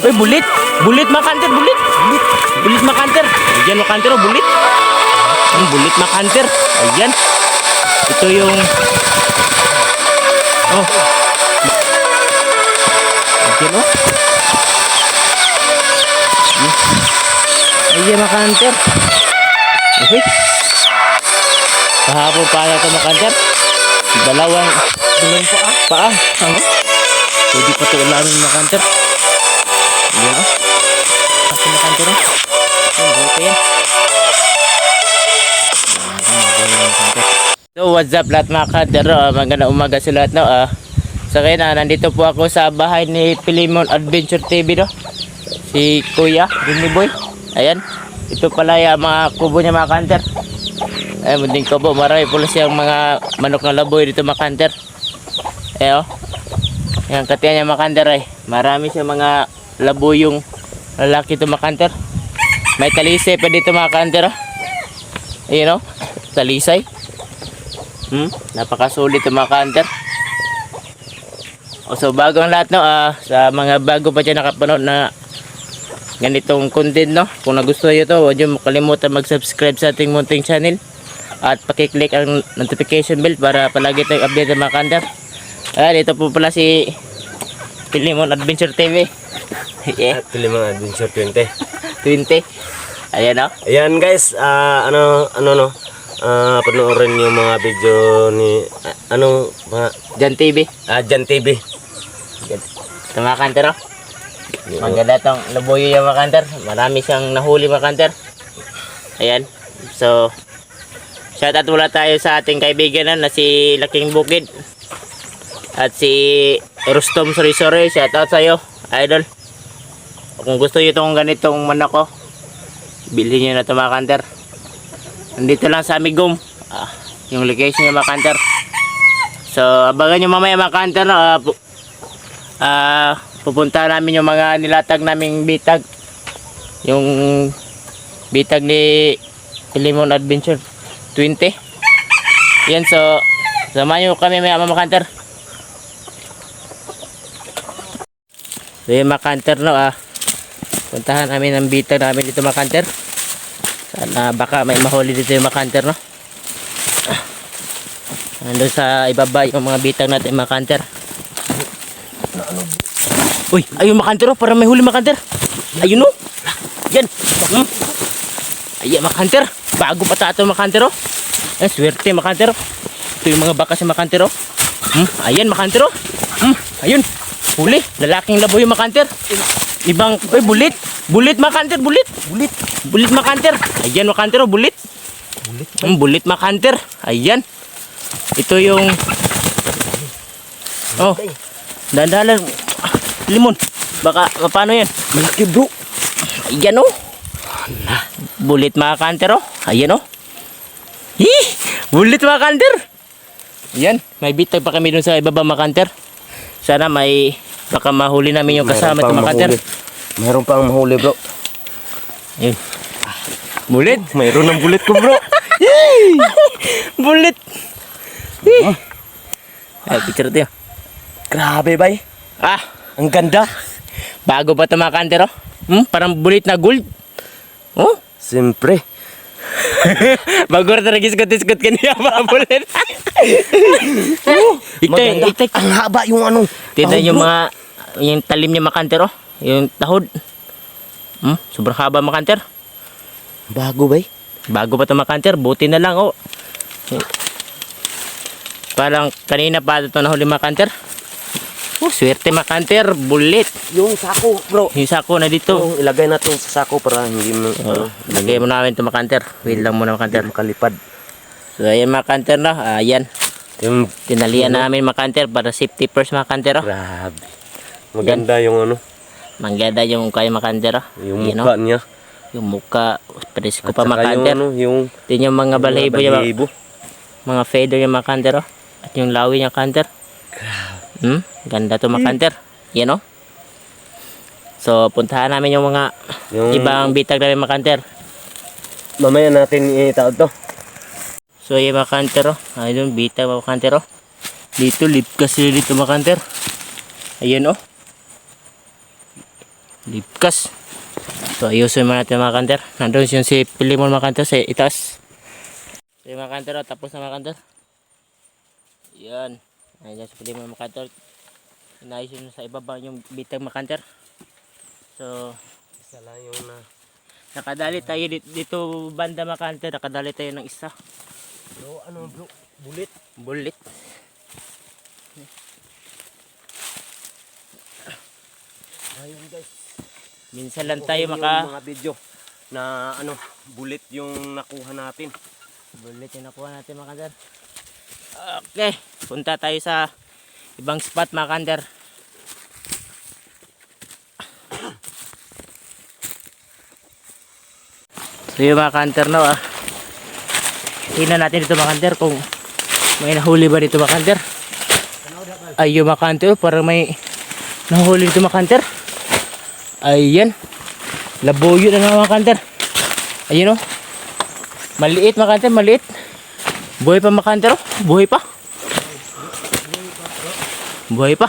Uy, bulit. Bulit makanter, bulit. Bulit. Bulit makanter. Ayan makanter, oh, bulit. Ang bulit makanter. Ayan. Ito yung... Oh. Ayan, oh. Ayan makanter. Uy. Kahapon pa na ito makanter. Dalawang dalawang paa. Paa. Ano? Pwede pa ito ulamin makanter. Ayan o. Kasi makanter o. Ayan, buhay pa yan. Ayan. So what's up lahat mga kanter o. Magandang umaga sa lahat no. ah. sa kaya na, nandito po ako sa bahay ni Pilimon Adventure TV no. Si Kuya, Jimmy Boy. Ayan. Ito pala yung mga kubo niya mga kanter. Ay, munding kubo. Marami pala siyang mga manok na laboy dito mga kanter. Eh oh. Yan, katiyan niya makanter ay. Marami siya mga labo yung lalaki ito makanter. May talisay pa dito makanter. Oh. Ayun oh. Talisay. Hmm? Napakasulit ito makanter. O so bago ang lahat no, ah, sa mga bago pa dyan nakapanood na ganitong content no. Kung nagustuhan nyo to, huwag nyo makalimutan mag-subscribe sa ating munting channel. At pakiclick ang notification bell para palagi tayong update ng mga kandar. Ayan, ito po pala si Pilimon Adventure TV. yeah, At limang adventure 20. 20. Ayan o. Ayan guys, ah, ano ano no. Ah, panoorin yung mga video ni ah, ano mga Jan TV. ah, Jan TV. Ito mga kanter o. Maganda tong labuyo yung mga kanter. Marami siyang nahuli mga kanter. Ayan. So, shoutout mula tayo sa ating kaibigan na, na si Laking Bukid. At si Rustom Sori Sori. Shoutout sa'yo, idol. Kung gusto nyo itong ganitong manok ko, bilhin nyo na ito mga kanter. Nandito lang sa Amigom. Ah, yung location yung mga kanter. So, abangan nyo mamaya mga kanter. Ah, pu- ah, pupunta namin yung mga nilatag naming bitag. Yung bitag ni Limon Adventure 20. Yan, so, samahan nyo kami maya mga kanter. So, yung mga kanter, no, ah, puntahan namin ang bitag namin dito mga kanter. Sana baka may mahuli dito yung mga kanter, no. Nandun sa ibaba yung mga bitag natin mga kanter. Uy, ayun makanter oh, para may huli makanter. Ayun oh. Yan. Hmm. Ayan makanter. Bago pa tato makanter oh. Ay, swerte makanter oh. Ito yung mga baka sa makanter oh. Hmm. Ayan makanter oh. Hmm. Ayun. Huli. Lalaking labo yung makanter. Ibang, uy, bulit. Bulit makanter, bulit. Bulit. Bulit makanter. Ayan makanter oh, bulit. Bulit. Hmm, bulit makanter. Ayan. Ito yung Oh. Dandalan. Limon. Baka paano 'yan? Malaki bro. Ayan oh. Bulit mga kanter oh. Ayan oh. Hi! Bulit mga kanter. Ayan. May bitag pa kami dun sa ibaba mga kanter. Sana may baka mahuli namin yung kasama ito mga kanter. Mayroon pa ang mahuli bro. Ayun. Bulit. Mayroon ng bulit ko bro. Bulit. Hi! Ay, picture tayo. Grabe bay. Ah, Ang ganda. bago pa ito mga oh. Hmm, parang bulit na gold. Oh, Siyempre. Bago rin talaga iskot-iskot ka niya mga bulit. Itek, Maganda. itek. Ang haba yung ano. Tignan yung mga, yung talim niya makanter oh. Yung tahod. Hmm, sobrang haba makanter. Bago bay. Bago pa ito makanter, buti na lang oh. Parang kanina pa ito nahuli makanter. Oh, swerte makanter, bulit. Yung sako bro. Yung sako na dito. Yung ilagay natin sa sako para hindi mo Oh, lagay mo namin ito makanter. Wait lang muna makanter. makalipad. So ayan makanter na, ayan. Yung Tinalian namin makanter para safety first makanter oh. grabe. Maganda yung ano, Manggada yung kaya makanter oh. yung Yan, mukha oh. niya. Yung muka, presko pa saka yung makanter. ano, yung Ito yung mga balahibo yung mga, feather yung makanter oh. At yung lawi niya kanter. Hmm? Ganda to makanter. Yan oh. So puntahan namin yung mga Yung ibang bitag namin makanter. mamaya natin itaod to. So yung makanter oh. Ayun bitag makanter oh. Dito lip kasi dito makanter. Ayun oh. Likas. So ayusin mo natin mga kanter. Nandun yung si Pilimon mga kanter sa itaas. So yung mga kanter, oh, tapos na mga kanter. Yan. Ayan si Pilimon mga kanter. Inayos yun sa ibaba yung bitang mga kanter. So Isa lang yung na... nakadali tayo dito, dito banda mga kanter. Nakadali tayo ng isa. Bro, ano bro? Bulit. Bullet. Ayun guys. Minsan lang tayo Yung maka... mga video na ano, bulit yung nakuha natin. Bullet yung nakuha natin mga kanter. Okay. Punta tayo sa ibang spot mga kanter. So yung mga kanter no ah. Tingnan natin dito mga kanter kung may nahuli ba dito mga kanter. Ay yung mga kanter parang may nahuli dito mga kanter. Ayan. Labuyo na mga kanter. Ayun oh. Maliit mga kanter, maliit. Buhay pa mga kanter oh. Buhay pa. Buhay pa.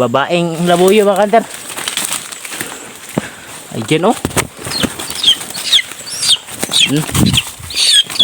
Babaeng labuyo mga kanter. Ayan oh.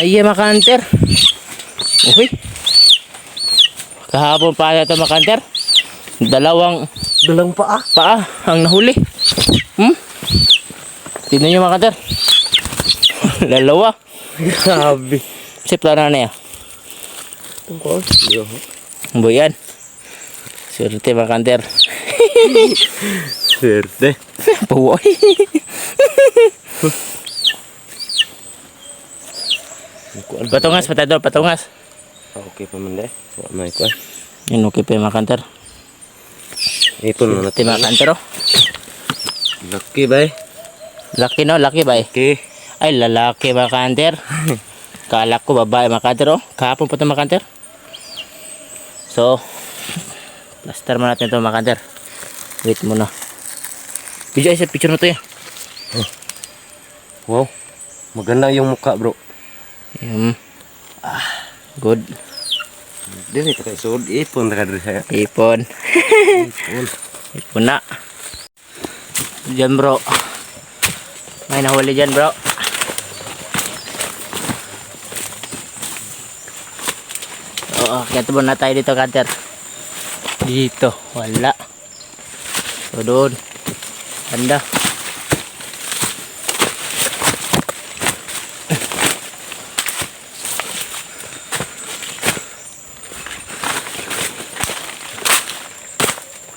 Ayan mga kanter. Okay. Kahapon pa ata mga kanter. Dalawang Dalang paa. paa ang nahuli. Hmm? Tignan nyo mga kanter. Dalawa. Grabe. Sip na na yan. Tungkol. Yo. Swerte mga kanter. Swerte. Puwoy. patungas, patador, patungas. Ah, Okay pa man deh. Wa may kuan. Yun, okay pa mga kanter. Ipon mo natin. mga kanter oh. Lucky bay. Laki no, laki ba eh? Okay. Ay, lalaki mga kanter. Kala ko babae mga kanter oh. Kahapon pa ito mga kanter. So, plaster mo natin ito mga kanter. Wait muna. Video ay sa picture na to yan. Wow. Maganda yung mukha, bro. Yun. Ah, good. Dili ta kay sud ipon ta kadiri saya. Ipon. Ipon. Ipon na. Diyan bro. May nahuli dyan bro. Oo, kaya tubo na tayo dito kanter. Dito, wala. So doon. Banda.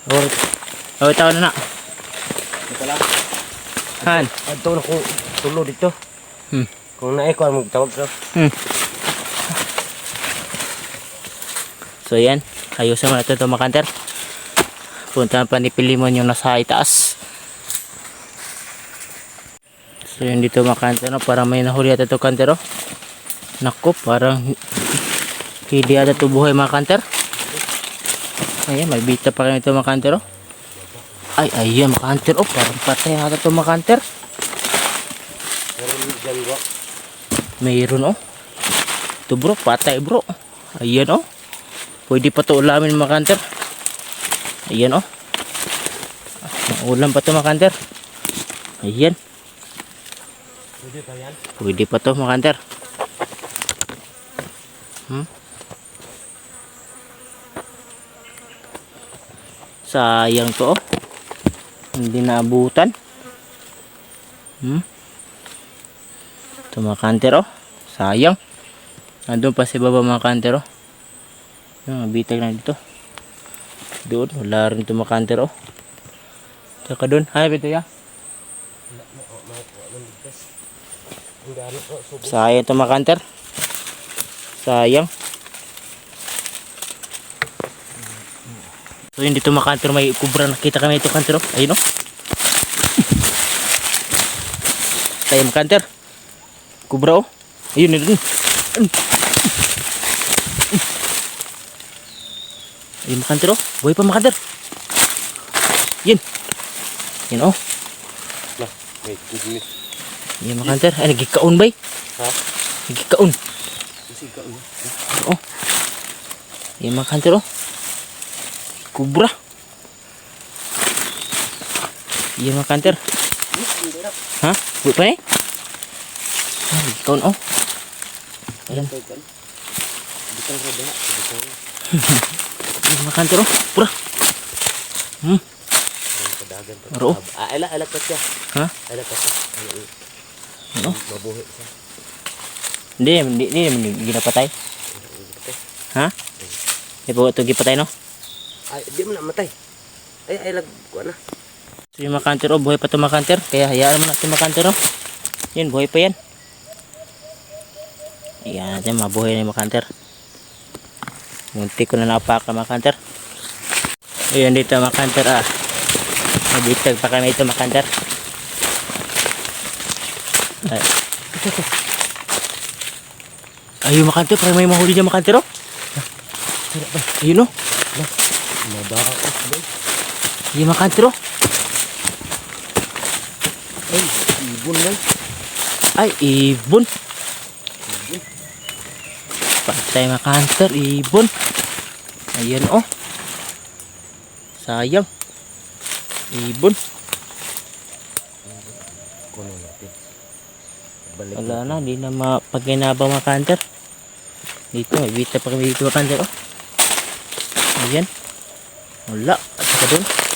Oh, oh, tao na. Ito lang. Han. Adto na ko tulo dito. Hmm. Kung naay ko magtawag ka. Hmm. So yan, ayusin mo natin ito mga kanter. Punta pa ni Pilimon yung nasa itaas. So yun dito mga kanter, no? parang may nahuli ata ito kanter. Oh. Naku, parang hindi ata ito buhay mga kanter. Ayan, may bita pa kami ito mga kanter. Oh. Ay, ayan mga kanter. Oh, parang patay ata ito mga kanter. Mayroon oh. Ito bro, patay bro. Ayan oh. Pwede pa to ulamin mga kanter. Ayan oh. Ulam pa to mga kanter. Ayan. Pwede. Pwede pa to mga kanter. Hmm? Sayang to oh. Hindi naabutan. Hmm? Ito mga kanter oh. Sayang. Nandun pa sa baba mga kanter oh. Yung bitag na dito. Doon. Wala rin ito mga kanter oh. Tsaka doon. Hanap ito ya. Sayang ito mga kanter. Sayang. So yun dito mga kanter may kubra nakita kami ito kanter oh. Ayun oh. Tayo mga kanter. Kubra oh. Ayun yun. Ayun mga kanter oh. Buhay pa mga kanter. Yun. Yun oh. Na, may kidney. Yan mga kanter. Ay nagkikaon ba? Ha? Ka ulo. Oh. Yan mga kanter oh. Kubra. Iya mga kanter. Ha? Buat pa eh? Ah, ikaw na oh. Ayan. Iya mga kanter oh. Pura. Hmm. Aro. Ah, ala, ala pa siya. Ha? Ala pa siya. Ano? Mabuhi siya. Hindi, hindi, hindi ginapatay. Ha? Di ba ito gipatay no? Ay, di mo na matay. Ay, ay, lag, kuha na. So yung makanter oh, buhay pa ito makanter. Kaya hayaan mo na ito makanter oh. Yun, buhay pa yan. Ayan mabuhay na yung makanter. Munti ko na napaka makanter. Ayan dito makanter ah. Nabitag pa kami ito makanter. Ay. Ito, ito. Ayun makanter, parang may mahuli dyan makanter oh. Ayun oh. Mabaho. Ayun makanter oh. Ay, ibon lang. Ay, ibon. Patay mga hunter, ibon. Ayan oh. Sayang. Ibon. Wala na, di na mapagkinabang mga hunter. Dito, may bita pa kami dito mga hunter oh. Ayan. Wala. At saka doon.